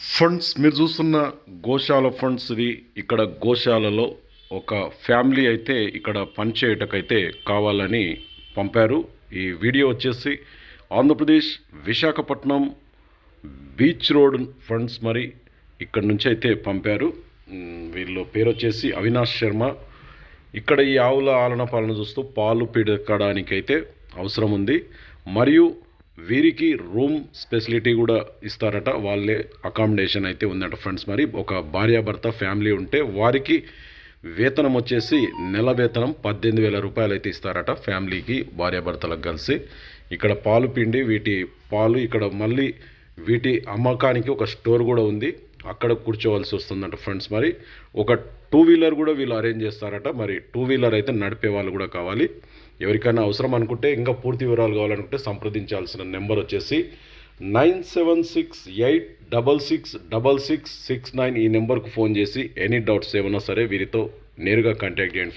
Funds మీరు చూస్తున్న గోశాల funds ఇది ఇక్కడ గోశాలలో ఒక ఫ్యామిలీ అయితే ఇక్కడ పనిచేయటకైతే కావాలని పంపారు. ఈ వీడియో వచ్చేసి Andhra Pradesh Visakhapatnam beach road funds మరి ఇక్కడ నుంచి అయితే పంపారు. వీళ్ళు వీళ్ళ పేరు వచ్చేసి అవినాష్ శర్మ. ఇక్కడ ఈ ఆవుల ఆలన పాలన చూస్తూ పాలు పిడకడానికైతే అవసరం ఉంది మరియు వీరికి రూమ్ ఫెసిలిటీ కూడా ఇస్తారట. వాళ్ళే అకామిడేషన్ అయితే ఉందట ఫ్రెండ్స్ మరి. ఒక భార్యాభర్త ఫ్యామిలీ ఉంటే వారికి వేతనం వచ్చేసి నెల వేతనం పద్దెనిమిది వేల రూపాయలు అయితే ఇస్తారట ఫ్యామిలీకి భార్యాభర్తలకు కలిసి. ఇక్కడ పాలు పిండి వీటి పాలు ఇక్కడ మళ్ళీ వీటి అమ్మకానికి ఒక స్టోర్ కూడా ఉంది. అక్కడ కూర్చోవలసి వస్తుందంట ఫ్రెండ్స్. మరి ఒక టూ వీలర్ కూడా వీళ్ళు అరేంజ్ చేస్తారట. మరి టూ వీలర్ అయితే నడిపే వాళ్ళు కూడా కావాలి. ఎవరికైనా అవసరం అనుకుంటే ఇంకా పూర్తి వివరాలు కావాలనుకుంటే సంప్రదించాల్సిన నెంబర్ వచ్చేసి nine seven six eight double six double six six nine ఈ నెంబర్కు ఫోన్ చేసి ఎనీ డౌట్స్ ఏమైనా సరే వీరితో నేరుగా కాంటాక్ట్ చేయండి ఫ్రెండ్స్.